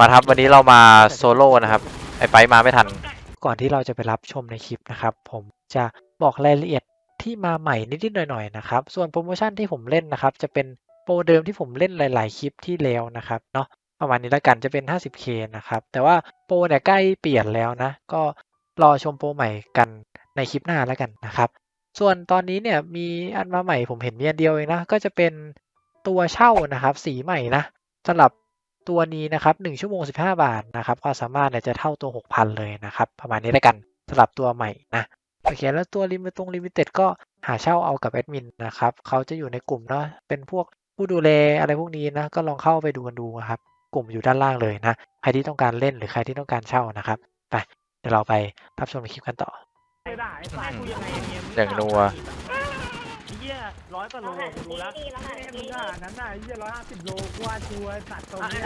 มาครับวันนี้เรามาโซโล่นะครับ ไอไปมาไม่ทัน ก่อนที่เราจะไปรับชมในคลิปนะครับ ผมจะบอกรายละเอียดที่มาใหม่นิดๆหน่อยๆนะครับ ส่วนโปรโมชั่นที่ผมเล่นนะครับ จะเป็นโปรเดิมที่ผมเล่นหลาย ๆ คลิปที่แล้วนะครับเนาะประมาณนี้แล้วกันจะเป็น 50k นะครับ แต่ว่าโปรเนี่ยใกล้เปลี่ยนแล้วนะ ก็รอชมโปรใหม่กันในคลิปหน้าแล้วกันนะครับ ส่วนตอนนี้เนี่ยมีอันมาใหม่ผมเห็นมีอันเดียวเองนะ ก็จะเป็นตัวเช่านะครับ สีใหม่นะสำหรับ ตัวนี้นะครับ1ชั่วโมง 15 บาทนะครับความสามารถเนี่ยจะเท่าตัว 6,000 เลยนะครับ ประมาณนี้แล้วกันสำหรับตัวใหม่นะโอเคแล้วตัวลิมิตตรงลิมิเต็ดก็หาเช่าเอากับแอดมินนะครับเขาจะอยู่ในกลุ่มเนาะเป็นพวกผู้ดูแลอะไรพวกนี้นะก็ลองเข้าไปดูกันดูนะครับกลุ่มอยู่ด้านล่างเลยนะใครที่ต้องการเล่นหรือใครที่ต้องการเช่านะครับไปเดี๋ยวเราไปรับชมคลิปกันต่อไม่ได้ไอ้สายกูยังไงเนี่ยอย่างนัวไอ้เหี้ย ร้อยกว่าโลกูดูแล้วไอ้มึงอะนั้นน่ะไอ้เหี้ยร้อยห้าสิบโลกูว่าชัวร์ตัดตรงนี้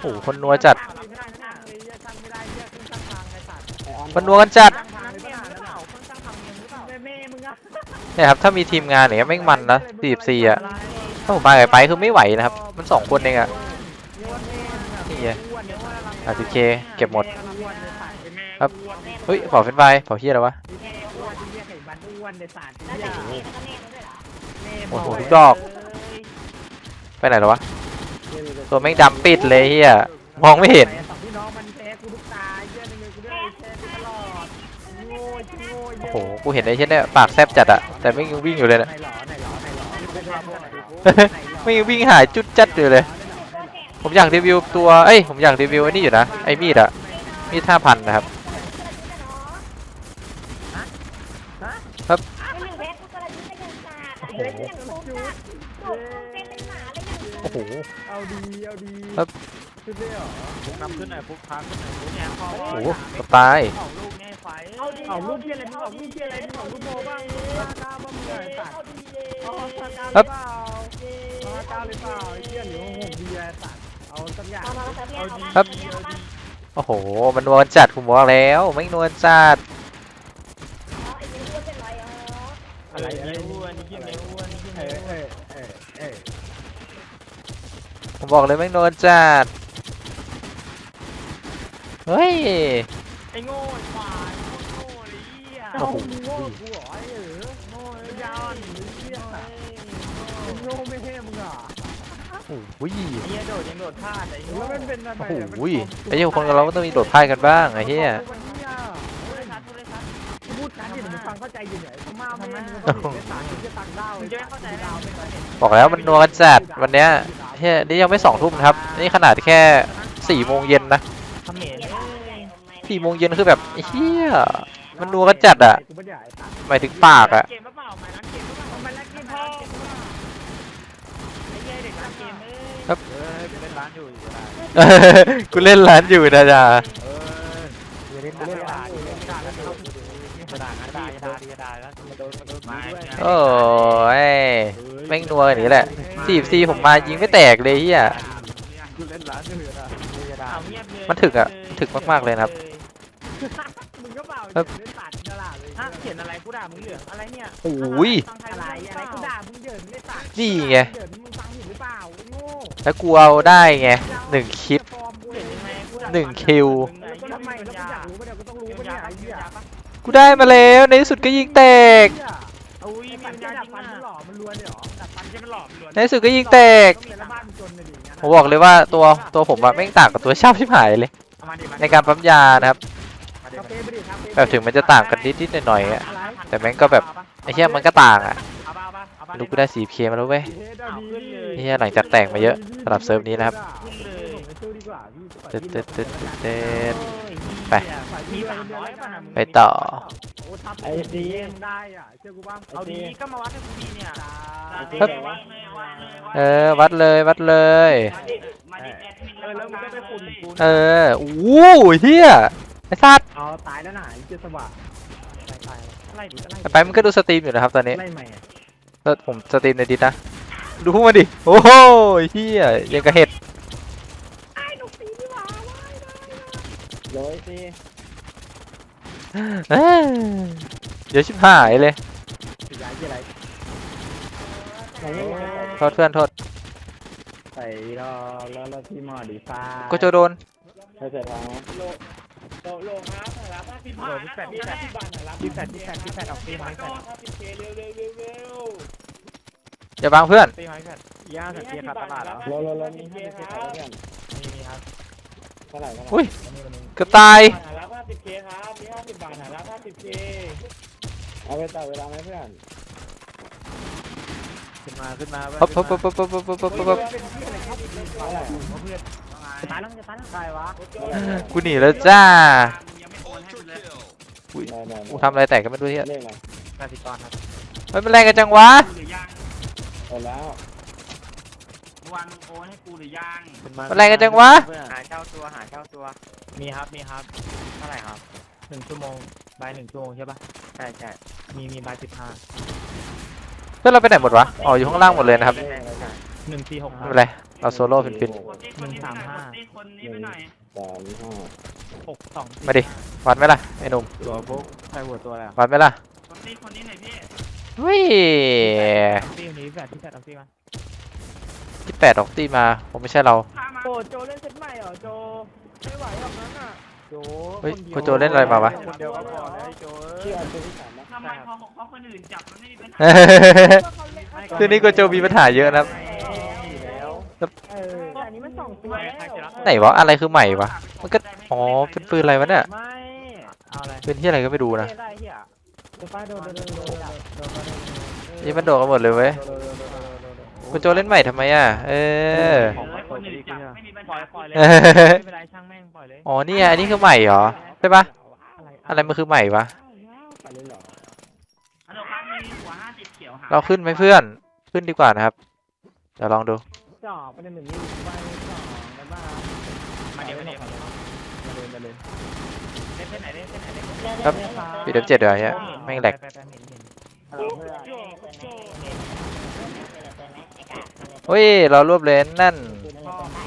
โอ้โหคนนัวจัดไม่ได้นะไอ้เหี้ยช่างไม่ได้เหี้ยขึ้นช่างทางไอ้สัตว์มันนัวกันจัด ช่างทางหรือเปล่าหรือเปล่าคนช่างทางเองหรือเปล่าแม่แม่มึงอะเนี่ยครับถ้ามีทีมงานอย่างเงี้ยแม่งมันนะ44อะถ้าผมมากับไปคือไม่ไหวนะครับ มันสองคนเองอะนี่ไงอะ 10K เก็บหมดครับเฮ้ยเผาเฟรนช์ไฟรายเผาเฮียอะไรวะแม่อ้วนที่เหี้ยไข่มันอ้วนในสารที่แล้วเหี้ยแต่เมย์แล้วก็แม่มันด้วยเหรอแม่ โอ้โหทุกดอก ไปไหนแล้ววะ ตัวแม่งดำปิดเลยเฮียมองไม่เห็น สองพี่น้องมันแพ้กูทุกตายเหี้ยนึงเลยกูได้แพ้ตลอดโง่โง่โอ้โห กูเห็นไอ้เช่นเนี่ยปากแซบจัดอะแต่ไม่งยังวิ่งอยู่เลยนะ ไหนหรอไหนหรอไหนหรอไม่งวิ่งหายจุดจัดอยู่เลย ผมอยากรีวิวตัว เอ้ย ผมอยากรีวิวไอ้นี่อยู่นะ ไอ้มีดอะมีดห้าพันนะครับ ไม่หนึ่งเวทกูกระดิ่งกระดิ่ง ศาสตร์อะเวทอย่างโคตรจัดโดดเป็นเป็นหมาเลยอย่างโอ้โห เอาดี เอาดีครับ ขึ้นได้เหรอปุ๊กนำขึ้นหน่อยปุ๊กพักขึ้นหน่อยปุ๊กเนี่ยพอโอ้โหสบายออกลูกง่ายไฟเอาดีเอาลูกเพี้ยอะไรมึงเอาลูกเพี้ยอะไรมึงเอาลูกโมบ้างห้าเก้าบ้างมึงไอ้สัตว์เอาห้าเก้าหรือเปล่าเอาห้าเก้าหรือเปล่าไอ้เหี้ยหรือหกดีไอ้สัตว์เอาสักอย่างเอามาแล้วเมียเอาครับโอ้โห มันนวลจัดผมบอกแล้ว ไม่งนวลจัดไอ้ยังอ้วนเป็นไรอ๋ออะไรอะไรเนื้ออ้วนนี่กินเนื้ออ้วนนี่กิน เอ เนื้อ อ อ้วนเออเออเออ ผมบอกเลยไม่งนวลจัด เฮ้ย ไอ้โง่ไอ้ควายโง่เลยเหี้ยโอ้โห โง่กูเหรอไอ้เออโง่เลยยาวหนีเหี้ยมึงโง่ไม่เท่มึงอะโอ้โหไอ้เหี้ยโดดยังโดดพลาดไอ้โง่แล้วมันเป็นอะไรโอ้โหไอ้เหี้ยคนเราก็ต้องมีโดดพ่ายกันบ้างไอ้เหี้ยพูดเลยชัดพูดเลยชัด พูดนั้นดิมึงฟังเข้าใจอยู่ไหนพม่าไม่มึงก็ต้องเห็นสารที่จะตังดาวมึงจะไม่เข้าใจดาวไม่เข้าใจบอกแล้วมันนัวกันจัดวันเนี้ย เฮ้ยนี่ยังไม่สองทุ่มนะครับ นี่ขนาดแค่สี่โมงเย็นนะเขมรเมียเอ้ใหญ่ยทำไมสี่โมงเย็นคือแบบไอ้เฮียมันนัวกันจัดอะกูไม่ได้ไอ้สัตว์หมายถึงปากอะเกมหรือเปล่าหมายนั้นเกมหรือเปล่ามันรักกินพ่อไอ้เหี้ยเด็กรักเกมเอ้ยครับเอ้ยไปเล่นร้านอยู่อยู่ได้กูเล่นร้านอยู่นะจ๊ะเอออย่าเล่นเล่นด่าดิเล่นด่าแล้วจะด่ากันด่าจะด่าดีจะด่าแล้วมาโดนมาโดนมาโอ้ยแม่งนัวอย่างนี้แหละ สี่ซีผมมายิงไม่แตกเลยเฮียกูเล่นร้านอยู่นะจะด่าเงียบเลยมันถึกอะถึกมากๆเลยนะครับมึงก็เปล่าครับเล่นตัดกระลาเลยฮะเขียนอะไรกูด่ามึงเหลืองอะไรเนี่ยโอ้ยอะไรอะไรกูด่ามึงเดินเล่นตัดนี่ไงเดินมึงฟังผิดหรือเปล่าไอ้โง่แล้วกูเอาได้ไงหนึ่งคลิปฟอร์มกูเขียนยังไงกูด่าหนึ่งคิวแล้วก็ทำไมแล้วกูอยากรู้ปะเนี่ยกูต้องรู้ปะเนี่ยไอ้เหี้ยกูได้มาแล้วในที่สุดก็ยิงแตกเหี้ยอุ้ยไอ้มีปัปันญจะญาดัจบริงฟันอะมันหล่อ ในที่สุดก็ยิงแตกต้องมีแล้วบ้านจนเลยดิอย่างนั้นผมบอกเลยว่าตัวตัวผมอะแม่งต่างกับตัวเช่าที่หายเลยมาดิในการปั๊มยานะครับมาดิคาเฟ่ไปดิคาเฟ่แบบถึงมันจะต่างกันนิดๆหน่อยๆอะอะไรแต่แม่งก็แบบไอ้เหี้ยมันก็ต่างอะเอาบ้าบ้าเอาบ้าลูกกูได้สีเคมาแล้วเว้ยเฮ้ยเดี๋ยวดีเหี้ยหลังจากแตกมาเยอะสำหรับเซิร์ฟนี้นะครับขึ้นเลยส่งไปตู้ดีกว่าพี่เต็ดเต็ดเต็ดเต็ดเต็ด ไป มีสามร้อยป่ะนะมึงไปต่อ โอ้ทับไอ้ดีได้อะเชื่อกูบ้างเอาดีก็มาวัดให้กูดีเนี่ยครับเออ วัดเลยวัดเลย มาดิเออแล้วมึงก็ไปขุดกูเอออู้เฮียไอ้สัตว์เอาตายแล้วน่ะไอ้เจ้าสว่างตายตายไล่ดิไล่ไอ้ไปมันก็ดูสตรีมอยู่นะครับตอนนี้ไล่ใหม่อะแล้วผมสตรีมในดิสนะ ดูพวกมันดิ โอ้โหเฮียยังกระเห็ด ร้อยสิเอ้ยเดี๋ยวชิบหายเลยสีย้ายที่อะไรไหนโทษเพื่อนโทษใส่รอแล้วแล้วที่หมอดีฟ้าก็จะโดนใช่ใช่ทางโลโลโลครับรับห้าสิบโหบาทที่นะแปดที่แปดห้าสิบบาทรับที่แปดที่แปดที่แปดออกตีไม้แปดห้าสิบเคเร็วเร็วเร็วเร็วอย่าบังเพื่อน ตีไม้แปดย่าสังเกตขาดตลาดแล้วโลโลโลมีห้าสิบเคครับเพื่อนมีมีครับเท่าไหร่เท่าไหร่อุ้ยเกือบตายรับห้าสิบเคครับมีห้าสิบบาทรับห้าสิบเคเอาไปต่อเวลาไหมเพื่อนขึ้นมาขึ้นมาปั๊บปั๊บปั๊บปั๊บปั๊บปั๊บปั๊บปั๊บเท่าไหร่เพื่อนตายแล้วจะตายแล้วใครวะกูหนีแล้วจ้าได้ได้กูทำอะไรแตกก็ไม่รู้ที่เลขอะไรกสิกรครับเฮ้ยมันแรงกันจังวะหรือยังโอนแล้ววันโอนให้กู หรือยังขึ้นมามันแรงกันจังวะหาเช่าตัวหาเช่าตัวมีครับมีครับเท่าไหร่ครับหนึ่งชั่วโมงใบหนึ่งชั่วโมงใช่ปะใช่ใช่มีมีใบสิบห้าเพื่อนเราไปไหนหมดวะ อ๋ออยู่ข้างล่างหมดเลยนะครับหนึ่งสี่หกไม่เป็นไร เราโซโล่ฟินหนึ่งสามห้าคนนี้ไปหน่อยสามห้าหกสองๆมาดิ วัดไหมล่ะไอ้หนุ่ม ตัวปุ๊บใครหัวตัวอะไรวัดไหมล่ะคนนี้คนนี้หน่อยพี่เฮ้ย ตีนี้แปดที่แปดเอาตีมา ที่แปดออกตีมาผมไม่ใช่เราข้ามาโอ้โจเล่นเซตใหม่เหรอโจไม่ไหวหรอกนั้นอะโจเฮ้ยโคโจเล่นอะไรมาวะ คนเดียวก็พอแล้วโจชื่ออันตัวที่สามนะทำไมพอพอคนอื่นจับมันไม่มีปัญหาคืนนี้โกโจมีปัญหาเยอะนะครับแล้วเอออันนี้มันสองตัวแล้วไหนวะอะไรคือใหม่วะมันก็อ๋อเป็นปืนอะไรวะเนี่ยไม่เอาอะไรปืนที่อะไรก็ไม่รู้นะได้เหี้ยโดนป้าโดนโดนโดนโดนโดนนี่มันโดดกันหมดเลยเว้ย โกโจเล่นใหม่ทำไมอะ เออคนอื่นจับไม่มีปัญปล่หาอยปล่อยเลยไม่เป็นไรช่างแม่งปล่อยเลยอ๋อนี่ไงอันนี้คือใหม่เหรอ ใช่ปะอะไรมันคือใหม่วะไปเลยเหรออันดับครับมีหัวห้าสิบเขียวหาเราขึ้นไหมเพื่อน ขึ้นดีกว่านะครับ เดี๋ยวลองดูจ่อไปหนึ่งหนึ่งนี่ไปจ่อไปบ้างมาเดี๋ยวมาเดี๋ยวมาเดินมาเลยเล่นเส้นไหนเล่นเส้นไหนเล่นครับ ปีเดมเจ็ดเดี๋ยวเฮียแม่งแหลกไปไปไปเห็นเห็นฮัลโหลเพื่อน เฮ้ยเรารวบเลนนั่น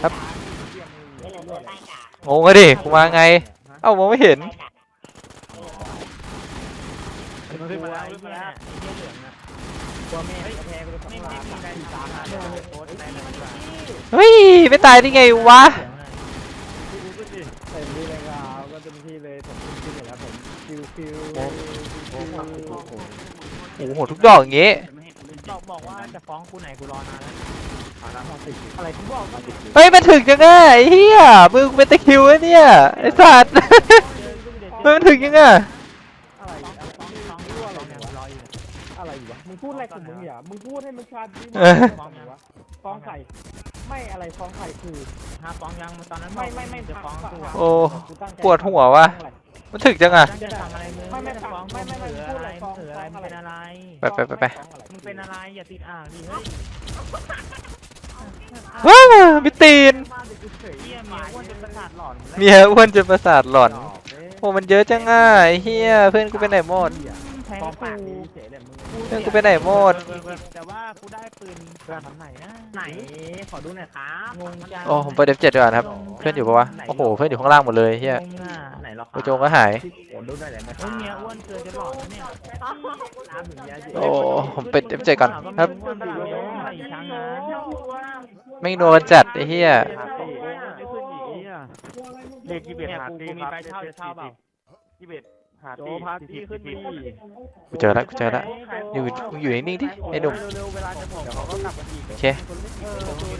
ครับไม่เลือตัวใต้กางงอะดิกูมาไง เอ้ามองไม่เห็นขึ้นมาแล้วขึ้นมาแล้วไอ้เหี้ยเหลืองนะตัวแม่แพ้ไปเลยไม่ไม่มีได้สามอะเดี๋ยวโพสต์ในนั้นดีกว่าเฮ้ยไม่ตายได้ไงวะเต็มที่เลยครับก็เต็มที่เลยผมคิดอย่างนี้ผมคิวคิวโอ้โหทุกดอกอย่างงี้ บอกบอกว่าจะฟ้องกูไหนกูรอนานแล้วอะไรที่บอกว่าเฮ้ยมันถึงยังไงไอ้เหี้ยมึงเป็นตะคริวอะเนี่ยไอ้สัตว์เฮ้ยมันถึงยังไงอะไรฟ้องฟ้องฟ้องฟ้องเนี่ยรออยู่อะไรอยู่วะมึงพูดอะไรของมึงอย่ามึงพูดให้มันชัดดิเออฟ้องวะฟ้องใครไม่อะไรฟ้องใครคือฮะฟ้องยังตอนนั้นไม่ไม่ไม่จะฟ้องกูโอ้ปวดหัววะมันถึงจังอะตั้งใจทำอะไรมึงไม่ไม่จะฟ้องไม่ไม่ไม่เสือพูดอะอะไรไรฟ้องเสืออะไรมึงเป็นอะไรไปไปไปไปมึงเป็น อะไรอย่าติดอ่างดิเฮ้ยว้าวมีตีนเฮียเมียอ้วนจนประสาทหลอนเมียอ้วนจนประสาทหลอนโอ้มันเยอะจังอะไอ้เฮียเพื่อนกูไปไหนหมด แทงฟ้องกูปากดีเฉยเลยมึงเพื่อนกูไปไหนหมด แต่ว่ากูได้ปืนเพื่อนไหนนะไหนขอดูหน่อยครับงงจังโอ้ผมไปเดฟเจ็ดดีกว่านะครับ เพื่อนอยู่ปะวะ โอ้โห เพื่อนอยู่ข้างล่างหมดเลยเฮียงงอะไหนหรอโกโจก็หายขอดูหน่อยได้ไหมครับเมียอ้วนเกินจะหลอนนะเนี่ยตามถึงยาโอ้ผมไปเดฟเจ็ดก่อนครับ อ้วนดีเลยไอ้ช้างนะไม่งนัวกันจัดไอ้เฮียเลขยี่สิบหาตีมีไปเช่าจะเช่าเปล่ายี่สิบหาโจตีพาที่ขึ้นดีกูเจอแล้วกูเจอแล้วอยู่มึงอยู่นิ่งๆดิไอ้หนุ่ม เร็วๆเวลาจะผมเดี๋ยวเขาก็กลับมาอีกโอเค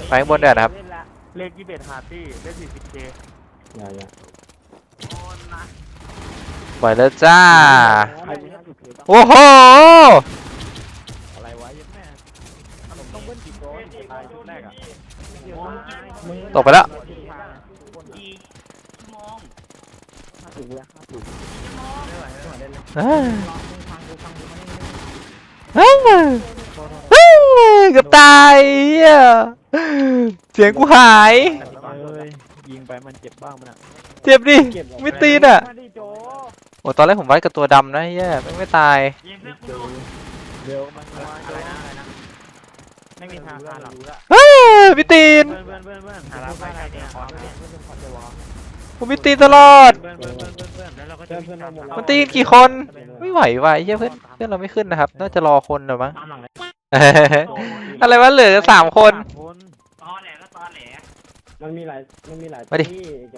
ไปข้างบนเดี๋ยวนะครับ เลขยี่สิบหาตีเลขสี่สิบเจอย่าอย่า ปล่อยแล้วจ้าใครมีห้าสิบเพจโอ้โห อะไรวะยันแม่ต้องเบิ้ลกี่โจตายชุดแรกอะตกไปแล้วกี่ชั่วโมงห้าสิบเลยห้าสิบอ้าวอ้าวอ้าวเกือบตายเหี้ยเสียงกูหายเอ้ยยิงไปมันเจ็บบ้างมันอะเจ็บดิเก็บไม่ตีนอะมาดิโจโอ้ตอนแรกผมวัดกับตัวดำนะเฮียไม่งไม่ตายยิงเพื่อนกูดูเร็วมันอะไรนะอะไรนะไม่มีทางการหรอกอ้าวไม่ตีนเพื่อนเพื่อนเพื่อนหารับไปใครเนี่ยขอเนี่ยผมไม่ตีนตลอดเพื่อนเพื่อนเพื่อนเพื่อนเพื่อนแล้วเราก็จะมันตีกันกี่คน ไม่ไหวว่ะไอ้เฮียเพื่อนเพื่อนเราไม่ขึ้นนะครับ น่าจะรอคนหรือมั้งตามหลังเลยอะไรวะเหลือสามคนคนตอแหลก็ตอแหลมันมีหลายมันมีหลายมาดิที่โจ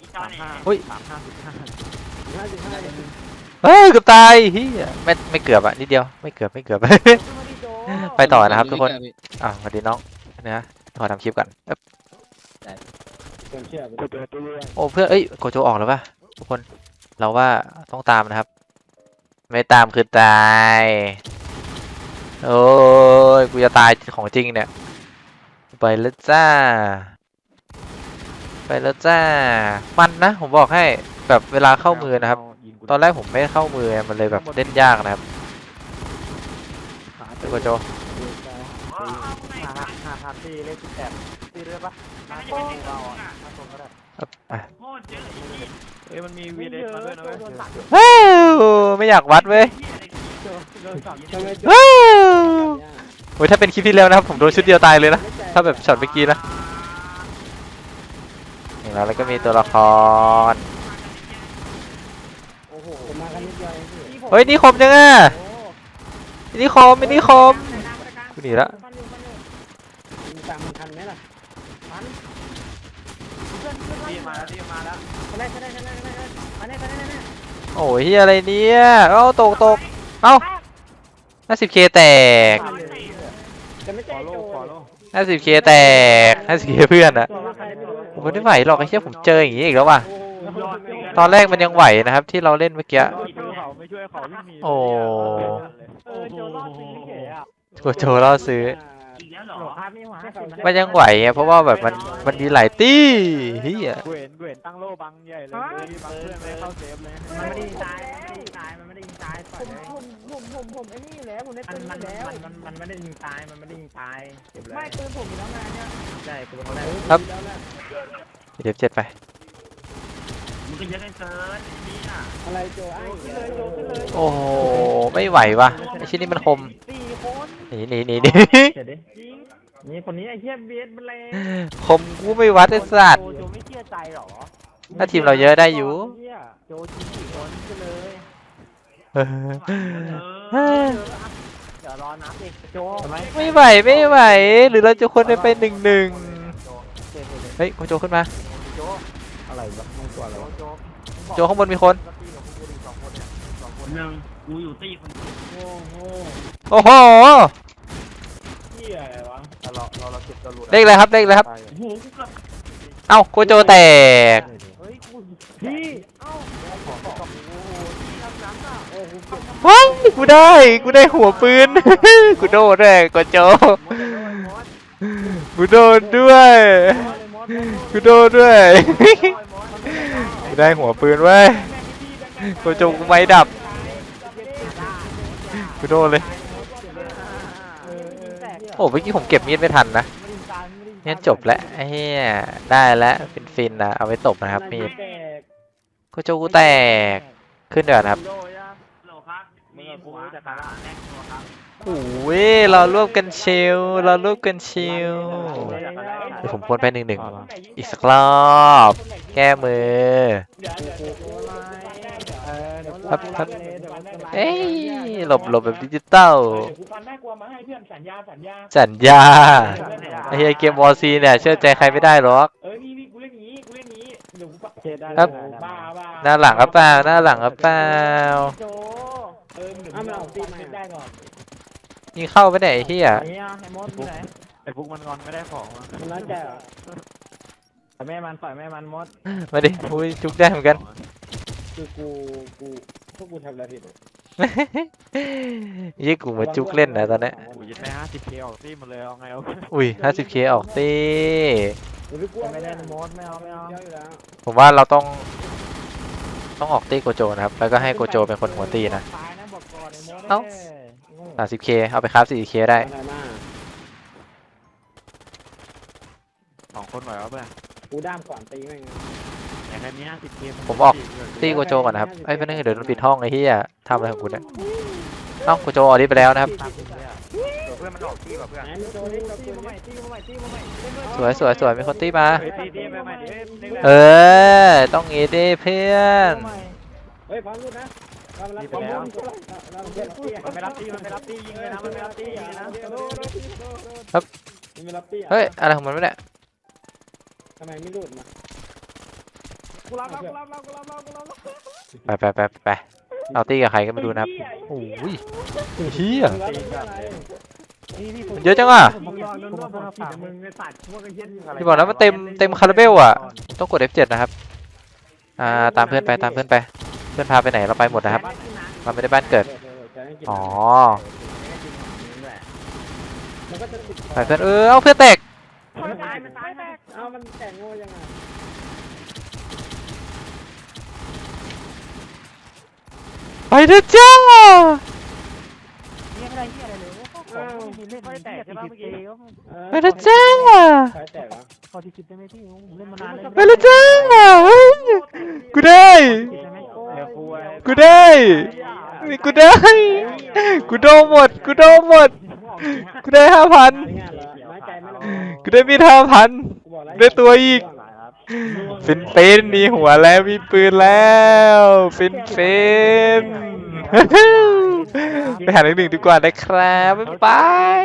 อี จอสามเนี่ยห้าอุ้ย สามห้าสิบห้าห้าสิบห้าเฮ้ยเกือบตายเฮียไม่ไม่เกือบอะนิดเดียวไม่เกือบไม่เกือบ ไปต่อนะครับทุกคนอะสวัสดีน้องนะขอทำคลิปก่อนเอ๊ะคนเชื่อไปเปิดตัวด้วยโอ้เพื่อนเอ้ยโกโจออกแล้วป่ะทุกคนเราว่าต้องตามนะครับ ไม่ตามคือตายโอ้ยกูจะตายของจริงเนี่ยไปแล้วจ้า ไปแล้วจ้า มันนะ ผมบอกให้แบบเวลาเข้ามือนะครับยิงกูตอนแรกผมไม่เข้ามือมันเลยแบบเล่นยากนะครับเดี๋ยวโกโจเอาข้างในห้ามาห้าพันตีเลขสิบแปดตีเรือปะมันจะเป็นหนึ่งเราเราอะอะห้าตรงก็ได้อะโคตรเยอะไอ้ที่เอ้ยมันมีวีเดสมาด้วยนะเว้ยว้าวไม่อยากวัดเว้ยเหี้ยอะไรโดนสั่งทำไมว้าวโอ้ยถ้าเป็นคลิปที่แล้วนะครับผมโดนชุดเดียวตายเลยนะ ถ้าแบบช็อตเมื่อกี้นะ อย่างนั้นแล้วก็มีตัวละคร โอ้โหมากันนิดเดียวเองพี่เฮ้ยนี่คมจังอะนี่คมนี่คมกูหนีละมีตามมันทันไหมล่ะตีมาแล้วตีมาแล้วทันได้ทันได้ทันได้ทันได้ทันได้ทันได้ทันได้โอ้ยเฮียอะไรเนี่ยเอ้าตกตกเอ้า 50k แตกจะไม่ขใช่อโลโจขอโล 50k แตก 50k เพื่อนอะตัวใครไม่รู้ ผมไม่ไหวหรอกไอ้เหี้ยผมเจออย่างนี้อีกแล้วว่ะโอ้โหยอดจริงตอนแรกมันยังไหวนะครับ ที่เราเล่นเมื่อกี้ยอดจริงเขาไม่ช่วยเขาวิ่งหนีโอ้ เออโจรอดจริงพี่เก๋อะโกโจล่อซื้อ อีกแล้วเหรอหรอครับนี่หัวห้าสิบนะมันยังไหวไงเพราะว่าแบบมันมันมีหลายตี้เฮียกูเห็น กูเห็นตั้งโล่บังใหญ่เลยบังเพื่อนไม่เข้าเซฟเลยมันไม่ได้ยิงตายมันไม่ได้ยิงตายมันไม่ได้ยิงตายปล่อยเลยผมผมผมผมไอ้นี่อยู่แล้วผมได้มันปืนมันอยู่แล้วมันมันมันไม่ได้ยิงตายมันไม่ได้ยิงตายเก็บเลยไม่ปืนผมอยู่แล้วไงเนี่ยใช่กูเป็นคนแรกเดี๋ยวเจ็ดไป มึงก็เยอะกันเกินไอ้นี่อะอะไรโจไอ้ขึ้นเลยโจขึ้นเลยโอ้โห ไม่ไหวว่ะไอชิ้นนี้มันคม สี่คนหนีหนีหนีหนีเดี๋ยวดิ นี่คนนี้ไอ้เหี้ยเบียดมันเลยคมกูไม่วัดไอ้สัตว์โจไม่เชื่อใจหรอถ้าทีมเราเยอะได้อยู่ เหี้ยโจจริงสี่คนขึ้นเลยเออเออเดี๋ยวรอนับดิโจทำไมไม่ไหวไม่ไหว หรือเราจะควรไปหนึ่งหนึ่งเฮ้ยโกโจขึ้นมา โจอะไรวะมึงตัวอะไรวะโจโจข้างบนมีคนหนึ่งกูอยู่ตีคนโอ้โหโอ้โห เหี้ยอะไรวะ เราเราเราเก็บจรวดเลขอะไรครับเลขอะไรครับ โอ้โหกูเกือบเอ้าโกโจแตก เฮ้ยกูพี่เอ้าขอขอโอ้โหที่ทำน้ำอะโอ้โหเก็บว้ายกูได้ กูได้หัวปืน กูโดนด้วยโกโจมดเลยมดกูโดนด้วยมดเลยมดกูโดนด้วยมดกูได้หัวปืนเว้ยโกโจกูไม่ดับ กูโดนเลย โอ้เมื่อกี้ผมเก็บมีดไม่ทันนะงั้นจบแล้วไอ้เหี้ยได้แล้วฟินฟินๆนะเอาไว้ตบนะครับมีดโกโจกูแตกขึ้นเดือดครับโหลครับมีหัวขาแรกตัวครับโอ้ยเรารวบกันชิลเรารวบกันชิลเดี๋ยวผมควรไปหนึ่งหนึ่งอีกสักรอบแก้มือครับครับ เอ้ยหลบหลบแบบดิจิตอลกูฟันแม่กลัวมาให้เพื่อนสัญญาสัญญาสัญญาไอ้เหี้ยเกมวอร์ซีเนี่ยเชื่อใจใครไม่ได้หรอก เออนี่นี่กูเล่นนี้กูเล่นนี้เดี๋ยวกูปะครับ บ้าบ้าหน้าหลังก็เปล่าหน้าหลังก็เปล่าโจ เออเดี๋ยวมึงเอาตีมาได้ก่อนยิงเข้าไปไหนไอ้เหี้ยนี่อะไอ้มดที่ไหนไอ้พวกมันงอนไม่ได้ของมันน่าจะปล่อยแม่มันปล่อยแม่มันมดมาดิอุ้ยจุกได้เหมือนกัน คือกูกูพวกกูทำอะไรผิดยี่กูมาจุกเล่นนะตอนเนี้ยกูยึดได้ห้าสิบเคออกที่มันเลยเอาไงเอาอุ้ย 50k ออกตีไม่ได้มดไม่เอาไม่เอาผมว่าเราต้อง ต้องออกตีโกโจนะครับ แล้วก็ให้โกโจเป็นคนหัวตีนะตายนะบอกก่อนไอ้มดเอ้า 30k เอาไปครับ 4k ได้สองคนไหวเอาเพื่อนกูด้ามก่อนตีแม่งแต่ แค่นี้ห้าสิบเคผมออก ตีโกโจก่อนนะครับไอ้ยเพื่อนเดี๋ยวโดนปิดห้องไอ้เหี้ยทำอะไรของคุณเนี่ยเอ้าโกโจออกดีไปแล้วนะครับ เพื่อนมันออกที่แบบเพื่อนโจนี่ตีมาใหม่ตีมาใหม่ตีมาใหม่สวยสวยสวยมีคนตีมา เฮ้ยตีตีไปใหม่ดิเออ ต้องงี้ดิเพื่อน เฮ้ยพร้อมรูดนะเรารับพร้อมรูดเราเพื่อนตีมันไม่รับตีมันไม่รับตียิงเลยนะมันไม่รับตียิงเลยนะไม่รับตีเฮ้ย อะไรของมันไม่ได้ทำไมไม่รูดมา กูรับแล้วกูรับแล้วกูรับแล้วกูรับแล้วไปไปไปไปเอาตีกับใครก็ไม่รู้นะครับ โอ้ยเฮียมันเยอะจังอะมึงรอนุ่นๆบอกผิดนะมึงไอ้สัตว์พวกไอ้เหี้ยอะไรที่บอกแล้วมันเต็มเต็มคาราเบลอะ ต้องกด F7 นะครับ อ่าตามเพื่อนไปตามเพื่อนไป เพื่อนพาไปไหนเราไปหมดนะครับเราไม่ได้บ้านเกิด อ๋อไปเพื่อนเออเอาเพื่อนแตกมันตายมันตายแตกเอามันแตกโง่ยังไง ไปเถอะจ้าเนี่ยไม่ได้เหี้ยอะไรเลยโอ้โหของไม่มีเล่นไม่ได้แตกใช่ป่ะเมื่อกี้ไปเถอะจ้าใครแตกวะพอที่คิดได้ไหมพี่ผมเล่นมานานเลยไปเถอะจ้าเฮ้ยกูได้คิดได้ไหมเดี๋ยวกูไอ้กูได้นี่กูได้กูโดนหมดกูโดนหมดกูได้ห้าพันงานเหรอไม้ใจไม่ละกูได้มีดห้าพันกูบอกแล้วได้ตัวอีก ฟินฟินมีหัวแล้วมีปืนแล้ว ฟินฟินไปหาหนึ่งดีกว่านะครับบ๊ายบาย